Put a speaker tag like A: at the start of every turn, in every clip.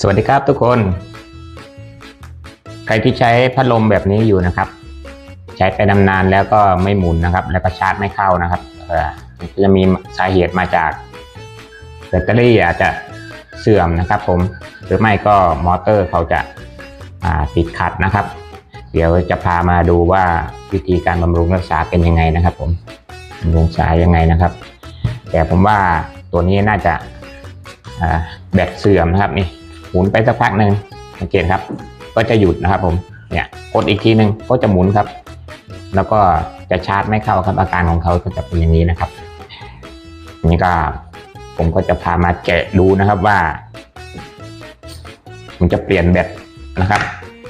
A: สวัสดีครับทุกคน ใครที่ใช้พัดลมแบบนี้อยู่นะครับ ใช้ไปนานๆแล้วก็ไม่หมุนนะครับ แล้วก็ชาร์จไม่เข้านะครับอ่อจะมีสาเหตุมาจากแบตเตอรี่อาจจะเสื่อมนะครับ ผมหรือไม่ก็มอเตอร์เขาจะาติดขัดนะครับ เดี๋ยวจะพามาดูว่าวิธีการบำรุงรักษาเป็นยังไงนะครับ ผมบำรุงสายยังไงนะครับ แต่ผมว่าตัวนี้น่าจะ แบตเสื่อมนะครับนี่หมุนไปสักพักหนึ่งสังเกตครับ ก็จะหยุดนะครับผมเนี่ยกดอีกทีหนึ่งก็จะหมุนครับ แล้วก็จะชาร์จไม่เข้าครับอาการของเขาก็จะเป็นอย่างนี้นะครับนนี้ก็ผมก็จะพามาแกะดูนะครับว่า ผมจะเปลี่ยนแบตนะครับ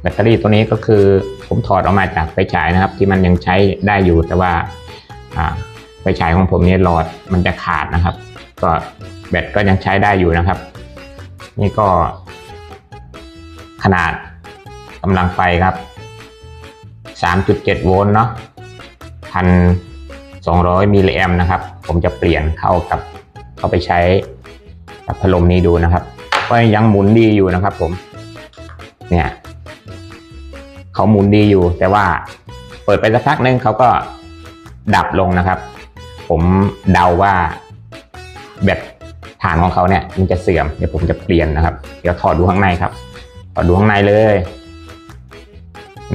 A: แบตเตอรี่ตัวนี้ก็คือผมถอดออกมาจากไฟฉายนะครับ ที่มันยังใช้ได้อยู่แต่ว่าอ่าไฟฉายของผมเนี่ยหลอดมันจะขาดนะครับ ก็ แบตก็ยังใช้ได้อยู่นะครับ นี่ก็ ขนาดกำลังไฟครับ 3.7 โวลต์เนาะพันสองร้อยมิลลิแอมนะครับ ผมจะเปลี่ยนเข้ากับเข้าไปใช้กับพัดลมนี้ดูนะครับก็ยังหมุนดีอยู่นะครับ ผม เนี่ยเขาหมุนดีอยู่ แต่ว่าเปิดไปสักพักนึงเขาก็ดับลงนะครับ ผมเดาว่าแบต ฐานของเขาเนี่ยมันจะเสื่อมเดี๋ยวผมจะเปลี่ยนนะครับ เดี๋ยวถอดดูข้างในครับถอดดูข้างในเลย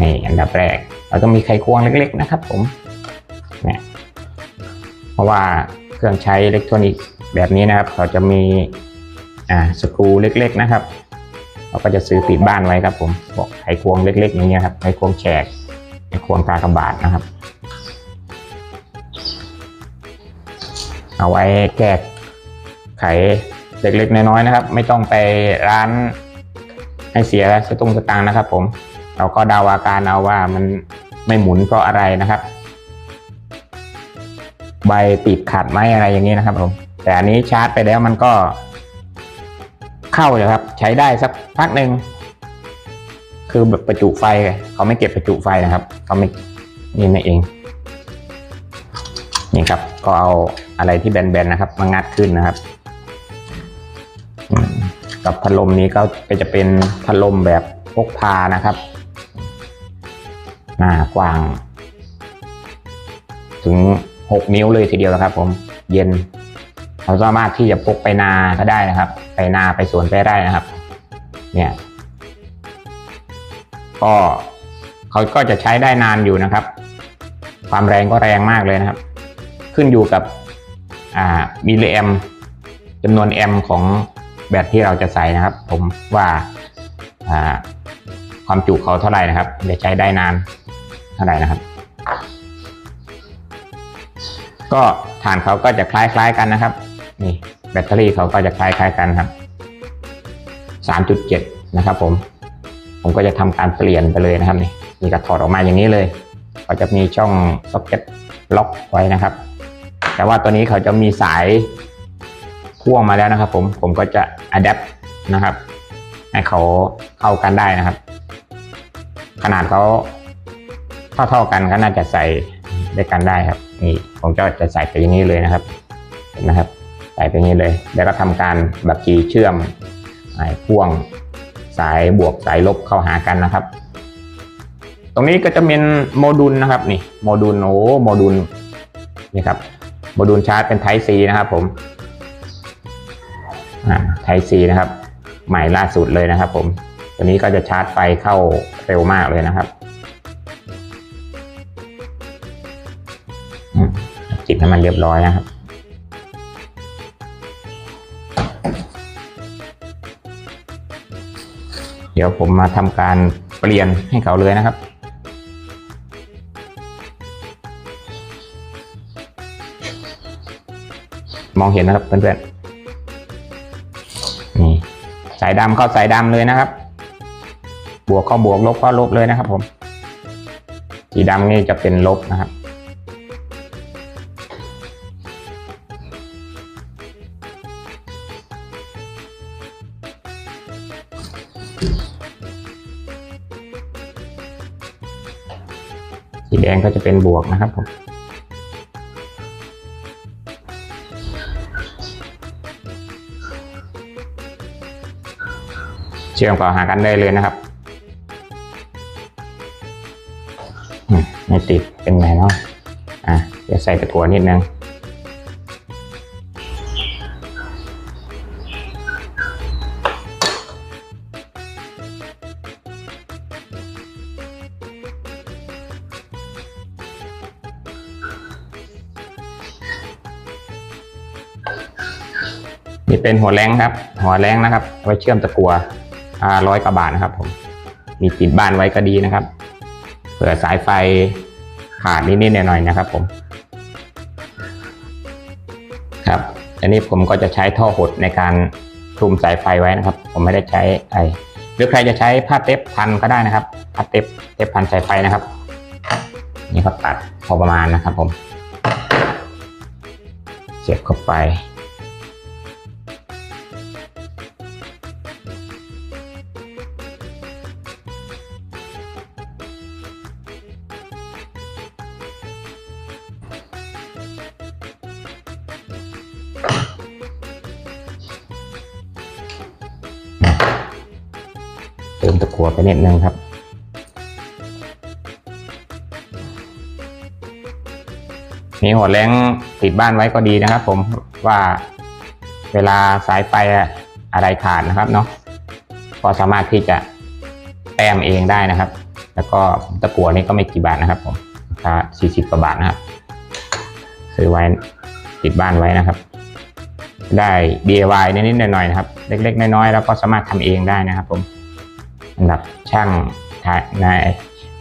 A: นี่อันดับแรกเราต้องมีไขควงเล็ก ๆ นะครับ ผมเนี่ยเพราะว่าเครื่องใช้อิเล็กทรอนิกส์แบบนี้นะครับ เขาจะมีอ่าสกรูเล็ก ๆ นะครับเราก็จะซื้อติดบ้านไว้ครับ ผมบอกไขควงเล็ก ๆ อย่างเงี้ยครับไขควงแฉกไขควงกากบาทนะครับ เอาไว้แก้ ไขเล็กๆน้อยๆนะครับ ไม่ต้องไปร้านให้เสียสตุ้งสตางค์นะครับ ผม เราก็ดาอาการเอาว่ามันไม่หมุนเพราะอะไรนะครับ ใบติดขัดไหมอะไรอย่างนี้นะครับผมแต่อันนี้ชาร์จไปแล้วมันก็ เข้าเลยครับ ใช้ได้สักพักหนึ่งคือแบบประจุไฟเขาไม่เก็บประจุไฟนะครับเขาไม่นี่นั่นเองนี่ครับ ก็เอาอะไรที่แบนๆนะครับมางัดขึ้นนะครับ กับพัดลมนี้ก็จะเป็นพัดลมแบบพกพานะครับหน้ากว้าง ถึง 6 นิ้วเลยทีเดียวนะครับ ผมเย็น เราสามารถที่จะพกไปนาก็ได้นะครับ ไปนาไปสวนไปไร่นะครับ เนี่ย ก็เขาก็จะใช้ได้นานอยู่นะครับ ความแรงก็แรงมากเลยนะครับ ขึ้นอยู่กับมิลลิแอมจำนวนแอมของ แบตที่เราจะใส่นะครับ ผมว่าความจุเขาเท่าไหร่นะครับจะใช้ได้นานเท่าไหร่นะครับ ก็ฐานเขาก็จะคล้ายๆกันนะครับนี่แบตเตอรี่เขาก็จะคล้ายๆกันครับ 3.7 นะครับ ผม ผมก็จะทำการเปลี่ยนไปเลยนะครับนี่นี่ก็ถอดออกมาอย่างนี้เลยก็จะมีช่องซ็อกเก็ตล็อกไว้นะครับ แต่ว่าตัวนี้เขาจะมีสาย พ่วงมาแล้วนะครับ ผมผมก็จะอัดแอปนะครับ ให้เขาเข้ากันได้นะครับ ขนาดเขาเท่าเท่าๆกันก็น่าจะใส่ด้วยกันได้ครับ นี่ผมจะจะใส่ไปอย่างนี้เลยนะครับเห็นนะครับ ใส่ไปอย่างนี้เลย แล้วก็ทำการแบบจีเชื่อมพ่วงสายบวกสายลบเข้าหากันนะครับ ตรงนี้ก็จะเป็นโมดูลนะครับนี่โมดูลโอ้โมดูลนี่ครับโมดูลชาร์จเป็น Type C นะครับผม อ่า Type C นะครับ ใหม่ล่าสุดเลยนะครับ ผม ตัวนี้ก็จะชาร์จไฟเข้าเร็วมากเลยนะครับจิบให้มันเรียบร้อยนะครับเดี๋ยวผมมาทำการเปลี่ยนให้เขาเลยนะครับ มองเห็นนะครับเพื่อนๆายดำเข้าสายดำเลยนะครับ บวกเข้าบวกลบเข้าลบเลยนะครับ ผม สีดำนี่จะเป็นลบนะครับ สีแดงก็จะเป็นบวกนะครับผม เชื่อมต่อหากันได้เลยนะครับไม่ติดเป็นไงเนาะอะเดี๋ยวใส่ตะกั่วนิดนึงนี่เป็นหัวแรงครับ หัวแรงนะครับไว้เชื่อมตะกัว ร้อยกว่าบาทนะครับผมมีติดบ้านไว้ก็ดีนะครับเผื่อสายไฟขาดนิดๆหน่อยๆนะครับผมครับอันนี้ผมก็จะใช้ท่อหดในการคลุมสายไฟไว้นะครับ ผมไม่ได้ใช้ไอหรือใครจะใช้ผ้าเทปพันก็ได้นะครับผ้าเทปเทปพันสายไฟนะครับ นี่ครับตัดพอประมาณนะครับผม เสียบเข้าไป หัวไปนิดนึงครับมีหัวแรงติดบ้านไว้ก็ดีนะครับ ผมว่าเวลาสายไฟอะไรขาดนะครับเนาะก็สามารถที่จะแต้มเองได้นะครับ แล้วก็ตะกั่วนี่ก็ไม่กี่บาทนะครับ ผมราคา40กว่าบาทนะครับซื้อไว้ติดบ้านไว้นะครับ ได้ DIY นิดๆหน่อยๆนะครับ เล็กๆ น้อยๆแล้วก็สามารถทำเองได้นะครับ ผม สำหรับช่างใน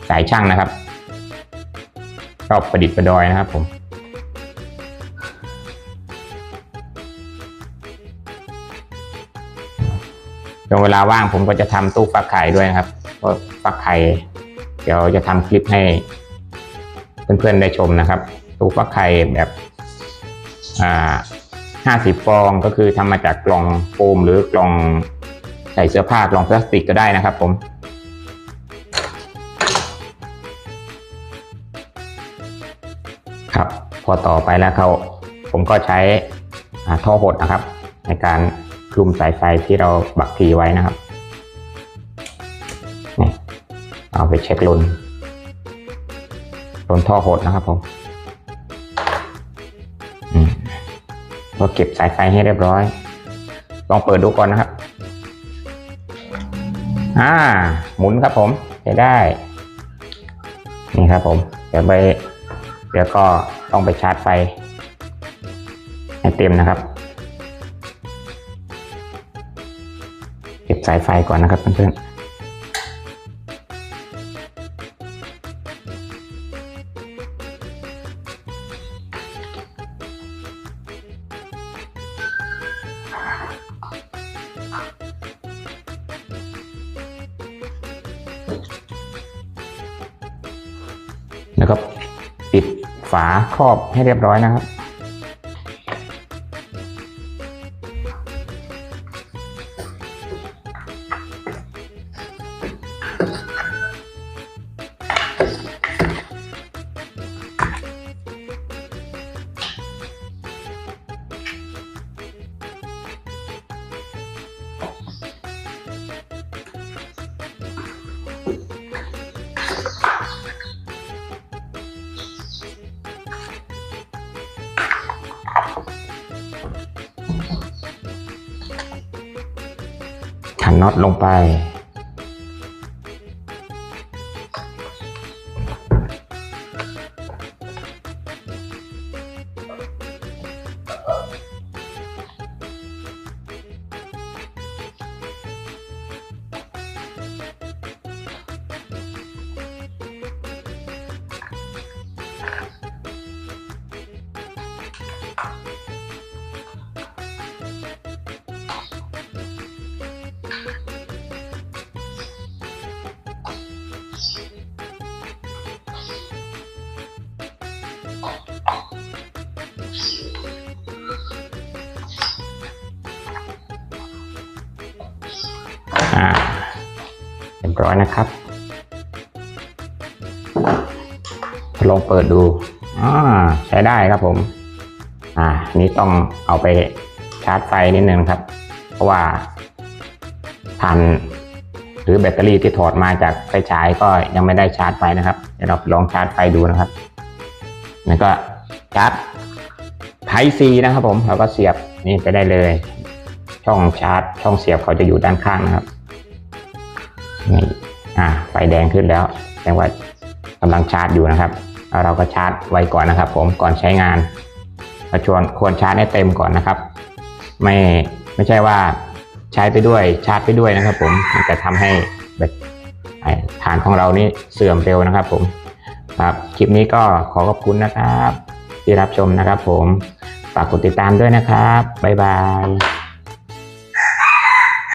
A: สายช่างนะครับชอบประดิษฐ์ประดอยนะครับผมช่วงเวลาว่างผมก็จะทำตู้ฟักไข่ด้วยนะครับเพราะฟักไข่เดี๋ยวจะทำคลิปให้เพื่อนๆได้ชมนะครับ ตู้ฟักไข่แบบห้าสิบฟองก็คือทำมาจากกล่องโฟมหรือกล่อง ใส่เสื้อผ้ากล่องพลาสติกก็ได้นะครับผมครับพอต่อไปแล้วเขาผมก็ใช้ท่อหดนะครับ ในการคลุมสายไฟที่เราบักทีไว้นะครับนี่เอาไปเช็คลนลนท่อหดนะครับผมอืมก็เก็บสายไฟให้เรียบร้อย ลองเปิดดูก่อนนะครับ อ่า หมุนครับผมจะได้ นี่ครับผม เดี๋ยวไป เดี๋ยวก็ต้องไปชาร์จไฟให้เต็มนะครับ เก็บสายไฟก่อนนะครับเพื่อนๆ แล้วก็ปิดฝาครอบให้เรียบร้อยนะครับ น็อตลงไป อ่าเรียบร้อยนะครับ ลองเปิดดูอ่าใช้ได้ครับผม อ่า นี่ต้องเอาไปชาร์จไฟนิดนึงครับ เพราะว่าทานหรือแบตเตอรี่ที่ถอดมาจากไฟฉายก็ยังไม่ได้ชาร์จไฟนะครับ เดี๋ยวเราลองชาร์จไฟดูนะครับ แล้วก็ชาร์จไทซีนะครับผม เราก็เสียบนี่ไปได้เลย ช่องชาร์จ ช่องเสียบเขาจะอยู่ด้านข้างนะครับนี่อ่าไฟแดงขึ้นแล้วแสดงว่ากำลังชาร์จอยู่นะครับแล้วเราก็ชาร์จไว้ก่อนนะครับ ผมก่อนใช้งานเราชวนควรชาร์จให้เต็มก่อนนะครับ ไม่ไม่ใช่ว่าใช้ไปด้วยชาร์จไปด้วยนะครับ ผมมันจะทำให้แบตฐานของเรานี่เสื่อมเร็วนะครับ ผมครับคลิปนี้ก็ขอขอบคุณนะครับ ที่รับชมนะครับ ผมฝากกดติดตามด้วยนะครับบ๊ายบาย